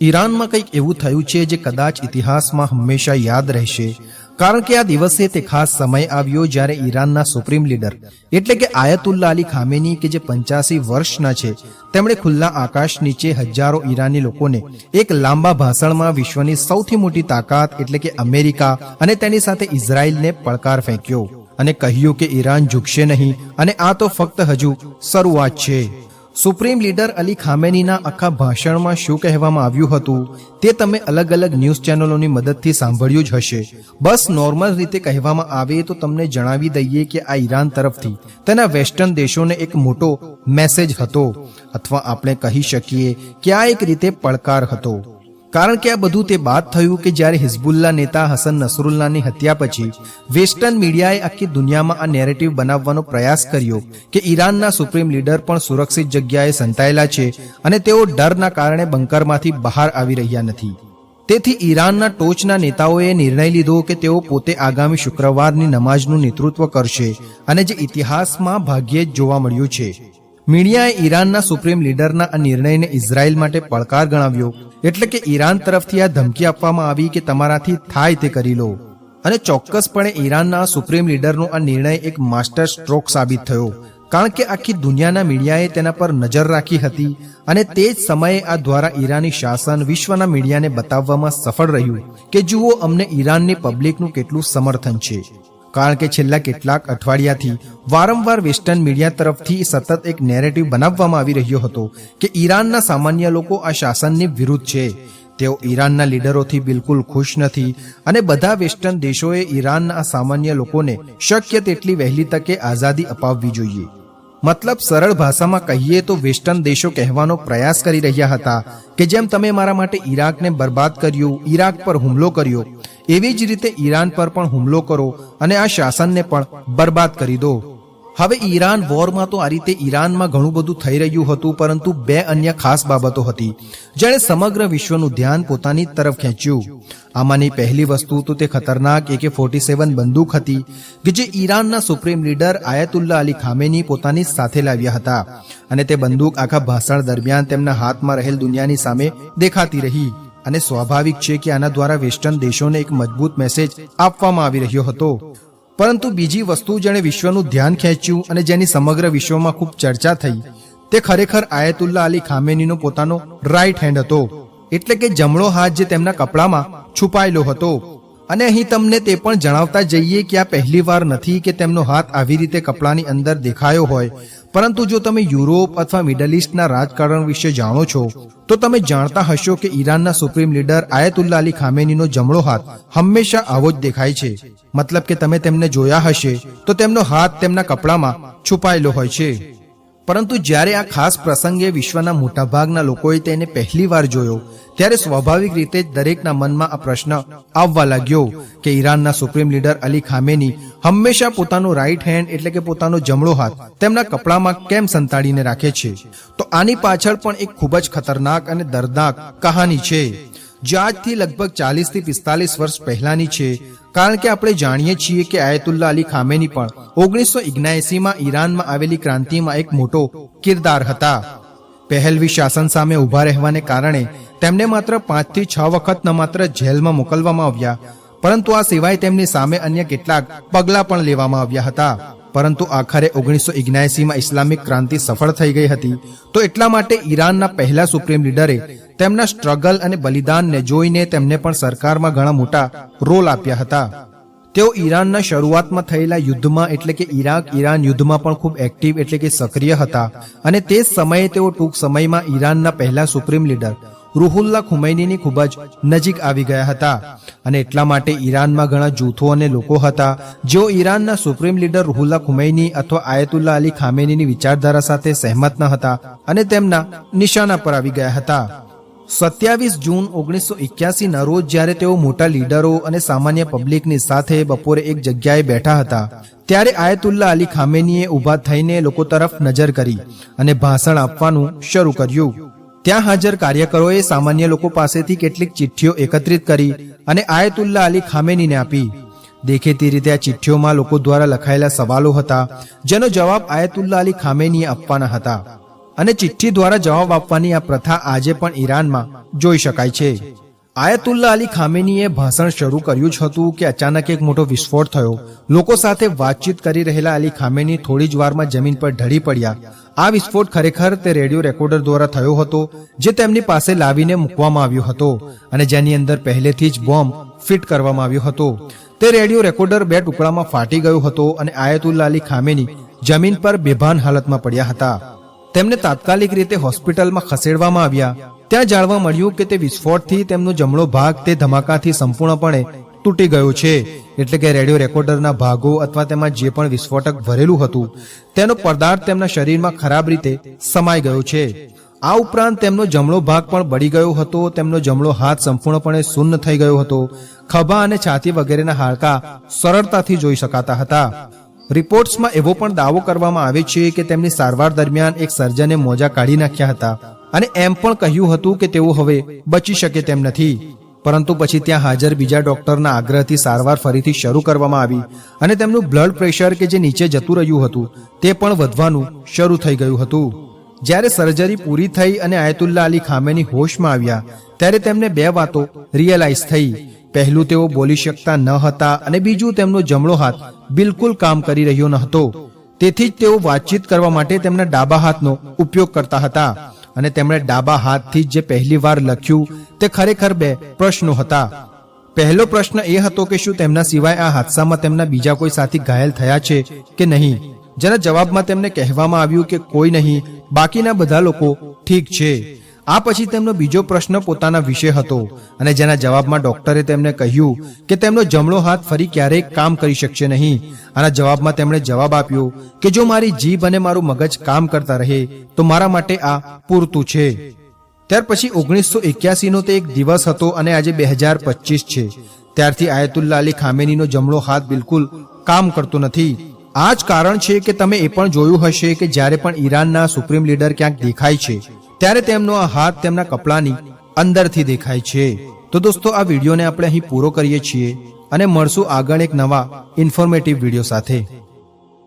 ઈરાનમાં કંઈક એવું થયું છે જે કદાચ ઇતિહાસમાં હંમેશા યાદ રહેશે. કારણ કે આ દિવસે તે ખાસ સમય આવ્યો જ્યારે ઈરાનના સુપ્રીમ લીડર, એટલે કે આયતુલ્લા અલી ખામેની, કે જે પંચ્યાસી વર્ષના છે, તેમણે ખુલ્લા આકાશ નીચે હજારો ઈરાની લોકોને એક લાંબા ભાષણમાં વિશ્વની સૌથી મોટી તાકાત, એટલે કે અમેરિકા અને તેની સાથે ઇઝરાયલને પડકાર ફેંક્યો અને કહ્યું કે ઈરાન ઝૂકશે નહીં અને આ તો ફક્ત હજુ શરૂઆત છે. સુપ્રીમ લીડર અલી ખામેનીના આખા ભાષણમાં શું કહેવામાં આવ્યું હતું તે તમે અલગ અલગ ન્યૂઝ ચેનલોની મદદથી સાંભળ્યું જ હશે. બસ નોર્મલ રીતે કહેવામાં આવે તો તમને જણાવી દઈએ કે આ ઈરાન તરફથી તેના વેસ્ટર્ન દેશોને એક મોટો મેસેજ હતો. અથવા આપણે કહી શકીએ કે આ એક રીતે પડકાર હતો. કારણ કે આ બધું તે બાદ થયું કે જ્યારે હિઝબુલ્લા નેતા હસન નસરુલ્લાની હત્યા પછી વેસ્ટર્ન મીડિયાએ આખી દુનિયામાં આ નેરેટિવ બનાવવાનો પ્રયાસ કર્યો કે ઈરાનના સુપ્રીમ લીડર પણ સુરક્ષિત જગ્યાએ સંતાયેલા છે અને તેઓ ડરના કારણે બંકરમાંથી બહાર આવી રહ્યા નથી. તેથી ઈરાનના ટોચના નેતાઓએ નિર્ણય લીધો કે તેઓ પોતે આગામી શુક્રવારની નમાઝનું નેતૃત્વ કરશે અને જે ઇતિહાસમાં ભાગ્યે જ જોવા મળ્યું છે. મીડિયાએ ઈરાનના સુપ્રીમ લીડરના આ નિર્ણયને ઇઝરાયલ માટે પડકાર ગણાવ્યો એટલે કે ઈરાન તરફથી આ ધમકી આપવામાં આવી કે તમારાથી થાય તે કરી લો. અને ચોક્કસપણે ઈરાનના સુપ્રીમ લીડરનો આ નિર્ણય એક માસ્ટર સ્ટ્રોક સાબિત થયો. કારણ કે આખી દુનિયાના મીડિયાએ તેના પર નજર રાખી હતી અને તે જ સમયે આ દ્વારા ઈરાની શાસન વિશ્વના મીડિયાને બતાવવામાં સફળ રહ્યું કે જુઓ અમને ઈરાનની પબ્લિકનું કેટલું સમર્થન છે. કારણ કે છેલ્લા કેટલાક અઠવાડિયાથી વારંવાર વેસ્ટર્ન મીડિયા તરફથી સતત એક નેરેટિવ બનાવવામાં આવી રહ્યો હતો કે ઈરાનના સામાન્ય લોકો આ શાસનની વિરુદ્ધ છે. તેઓ ઈરાનના લીડરોથી બિલકુલ ખુશ નથી અને બધા વેસ્ટર્ન દેશોએ ઈરાનના સામાન્ય લોકોને શક્ય તેટલી વહેલી તકે આઝાદી અપાવવી જોઈએ. મતલબ સરળ ભાષામાં કહીએ તો વેસ્ટર્ન દેશો કહેવાનો પ્રયાસ કરી રહ્યા હતા કે જેમ તમે મારા માટે ઈરાકને બરબાદ કર્યું, ઈરાક પર હુમલો કર્યો, એવી જ રીતે ઈરાન પર પણ હુમલો કરો અને આ શાસનને પણ બરબાદ કરી દો. હવે ઈરાન વોરમાં તો આ રીતે ઈરાનમાં ઘણું બધું થઈ રહ્યું હતું, પરંતુ બે અન્ય ખાસ બાબતો હતી. જેણે સમગ્ર વિશ્વનું ધ્યાન પોતાની તરફ ખેંચ્યું. આમાંની પહેલી વસ્તુ તો તે ખતરનાક એકે ફોર્ટી સેવન બંદૂક હતી, કે જે ઈરાનના supreme leader Ayatollah Ali Khamenei પોતાની સાથે લાવ્યા હતા. અને તે બંદૂક આખા ભાષણ દરમિયાન તેમના હાથમાં રહેલ દુનિયાની સામે દેખાતી રહી. અને સ્વાભાવિક છે કે આના દ્વારા વેસ્ટર્ન દેશોને એક મજબૂત મેસેજ આપવામાં આવી રહ્યો હતો. પરંતુ બીજી વસ્તુ જેણે વિશ્વનું ધ્યાન ખેંચ્યું અને જેની સમગ્ર વિશ્વમાં ખૂબ ચર્ચા થઈ, તે ખરેખર આયતુલ્લા અલી ખામેનીનો પોતાનો રાઈટ હેન્ડ હતો. એટલે કે જમણો હાથ જે તેમના કપડામાં છુપાયેલો હતો. અને અહીં તમને તે પણ જણાવતા જઈએ કે આ પહેલી વાર નથી કે તેમનો હાથ આવી રીતે કપડાની અંદર દેખાયો હોય પરંતુ જો તમે યુરોપ અથવા મિડલ ઇસ્ટના રાજકારણ વિશે જાણો છો, તો તમે જાણતા હશો કે ઈરાનના સુપ્રીમ લીડર આયતુલ્લા અલી ખામેનીનો જમણો હાથ હંમેશા આવો જ દેખાય છે. મતલબ કે તમે તેમને જોયા હશે, તો તેમનો હાથ તેમના કપડામાં છુપાયેલો હોય છે. પરંતુ જ્યારે આ ખાસ પ્રસંગે વિશ્વના મોટાભાગના લોકોએ તેને પહેલી વાર જોયો, ત્યારે સ્વાભાવિક રીતે જ દરેકના મનમાં આ પ્રશ્ન આવવા લાગ્યો કે ઈરાનના સુપ્રીમ લીડર અલી ખામેની હંમેશા પોતાનો રાઈટ હેન્ડ એટલે કે પોતાનો જમણો હાથ તેમના કપડામાં કેમ સંતાડીને રાખે છે? તો આની પાછળ પણ એક ખૂબ જ ખતરનાક અને દર્દનાક કહાની છે, જે આજથી લગભગ ચાલીસથી પિસ્તાલીસ વર્ષ પહેલાની છે કારણ કે આપણે જાણીએ છીએ કે આયતુલ્લા અલી ખામેની પણ ઓગણીસો માં ઈરાનમાં આવેલી ક્રાંતિમાં એક મોટો કિરદાર હતા. પહેલવી શાસન સામે ઊભા રહેવાને કારણે તેમને માત્ર પાંચથી છ વખત ન માત્ર જેલમાં મોકલવામાં આવ્યા, પરંતુ આ સિવાય તેમની સામે અન્ય કેટલાક પગલાં પણ લેવામાં આવ્યા હતા. પરંતુ આખરે ઓગણીસો માં ઇસ્લામિક ક્રાંતિ સફળ થઈ ગઈ હતી, તો એટલા માટે ઈરાનના પહેલા સુપ્રીમ લીડરે તેમના સ્ટ્રગલ અને બલિદાનને જોઈને તેમને પણ સરકારમાં ઘણા મોટા રોલ આપ્યા હતા. તેઓ ઈરાનના શરૂઆતમાં થયેલા યુદ્ધમાં એટલે કે ઈરાક, ઈરાન યુદ્ધમાં પણ ખૂબ એક્ટિવ એટલે કે સક્રિય હતા અને તે જ સમયે તેઓ ટૂંક સમયમાં ઈરાનના પહેલા સુપ્રીમ લીડર રૂહુલ્લા ખુમૈનીની ખૂબ જ નજીક આવી ગયા હતા અને એટલા માટે ઈરાનમાં ઘણા જૂથો અને લોકો હતા જેઓ ઈરાનના સુપ્રીમ લીડર રૂહુલ્લા ખુમૈની અથવા આયતુલ્લા અલી ખામેનીની વિચારધારા સાથે સહેમત ન હતા અને તેમના નિશાના પર આવી ગયા હતા. સત્યાવીસ જૂન ઓગણીસો ના રોજ જ્યારે તેઓ મોટા લીડરો અને સામાન્ય પબ્લિકની સાથે બપોરે એક જગ્યાએ બેઠા હતા, ત્યારે આયતુલ્લા અલી ખામેનીએ ઊભા થઈને લોકો તરફ નજર કરી અને ભાષણ આપવાનું શરૂ કર્યું. ત્યાં હાજર કાર્યકરોએ સામાન્ય લોકો પાસેથી કેટલીક ચિઠ્ઠીઓ એકત્રિત કરી અને આયતુલ્લા અલી ખામેનીને આપી. દેખેતી રીતે આ ચિઠ્ઠીઓમાં લોકો દ્વારા લખાયેલા સવાલો હતા, જેનો જવાબ આયતુલ્લા અલી ખામેનીએ આપવાના હતા. અને ચિઠ્ઠી દ્વારા જવાબ આપવાની આ પ્રથા આજે પણ ઈરાનમાં જોઈ શકાય છે. આયતુલ્લા અલી ખામેનીએ ભાષણ શરૂ કર્યું જ હતું કે અચાનક એક મોટો વિસ્ફોટ થયો. લોકો સાથે વાતચીત કરી રહેલા અલી ખામેની થોડી જ વારમાં જમીન પર ઢળી પડ્યા. આ વિસ્ફોટ ખરેખર તે રેડિયો રેકોર્ડર દ્વારા થયો હતો, જે તેમની પાસે લાવીને મૂકવામાં આવ્યો હતો અને જેની અંદર પહેલેથી જ બોમ્બ ફિટ કરવામાં આવ્યો હતો. તે રેડિયો રેકોર્ડર બે ટુકડામાં ફાટી ગયો હતો અને આયતુલ્લા અલી ખામેની જમીન પર બેભાન હાલતમાં પડ્યા હતા. તેમને તાત્કાલિક રીતે હોસ્પિટલમાં ખસેડવામાં આવ્યા. ત્યાં જાણવા મળ્યું કે તે વિસ્ફોટથી તેમનો જમણો ભાગ તે ધમાકાથી સંપૂર્ણપણે તૂટી ગયો છે. એટલે કે રેડિયો રેકોર્ડરના ભાગો અથવા તેમાં જે પણ વિસ્ફોટક ભરેલું હતું, તેનો પદાર્થ તેમના શરીરમાં ખરાબ રીતે સમાઈ ગયો છે. આ ઉપરાંત તેમનો જમણો ભાગ પણ બળી ગયો હતો, તેમનો જમણો હાથ સંપૂર્ણપણે શૂન્ય થઈ ગયો હતો. ખભા અને છાતી વગેરેના હાડકા સરળતાથી જોઈ શકાતા હતા. રિપોર્ટ્સમાં એવો પણ દાવો કરવામાં આવે છે કે તેમની સારવાર દરમિયાન એક સર્જને મોજા કાઢી નાખ્યા હતા અને એમ પણ કહ્યું હતું કે તેઓ હવે બચી શકે તેમ નથી. પરંતુ પછી ત્યાં હાજર બીજા ડોક્ટરના આગ્રહથી સારવાર ફરીથી શરૂ કરવામાં આવી અને તેમનું બ્લડ પ્રેશર કે જે નીચે જતું રહ્યું હતું તે પણ વધવાનું શરૂ થઈ ગયું હતું. જ્યારે સર્જરી પૂરી થઈ અને આયતુલ્લા અલી ખામેની હોશમાં આવ્યા, ત્યારે તેમને બે વાતો રિયલાઇઝ થઈ. પહેલું તેઓ બોલી શકતા ન હતા અને બીજું તેમનો જમણો હાથ બિલકુલ કામ કરી રહ્યો ન હતો. તેથી જ તેઓ વાતચીત કરવા માટે તેમના ડાબા હાથનો ઉપયોગ કરતા હતા અને તેમણે ડાબા હાથથી જ પહેલી વાર લખ્યું તે ખરેખર બે પ્રશ્નો હતા. પહેલો પ્રશ્ન એ હતો કે શું તેમના સિવાય આ હાદસામાં તેમના બીજા કોઈ સાથી ઘાયલ થયા છે કે નહીં? જેના જવાબમાં તેમને કહેવામાં આવ્યું કે કોઈ નહીં, બાકીના બધા લોકો ઠીક છે. આ પછી તેમનો બીજો પ્રશ્ન પોતાના વિશે હતો અને જેના જવાબમાં ડોક્ટરે તેમને કહ્યું કે તેમનો જમણો હાથ ફરી ક્યારેય કામ કરી શકશે નહીં. આના જવાબમાં તેમણે જવાબ આપ્યો કે જો મારી જીભ અને મારું મગજ કામ કરતા રહે, તો મારા માટે આ પૂરતું છે. ત્યાર પછી ઓગણીસો એક્યાસીનો તે એક દિવસ હતો અને આજે બે હજાર પચીસ છે. ત્યારથી આયતુલ્લા અલી ખામેનીનો જમણો હાથ બિલકુલ કામ કરતો નથી. આ જ કારણ છે કે તમે એ પણ જોયું હશે કે જ્યારે પણ ઈરાનના સુપ્રીમ લીડર ક્યાંક દેખાય છે. ત્યારે તેમનો આ હાથ તેમના કપડાની અંદરથી દેખાય છે. તો દોસ્તો, આ વિડીયોને આપણે અહીં પૂરો કરીએ છીએ અને મળશું આગળ એક નવા ઇન્ફોર્મેટિવ વીડિયો સાથે.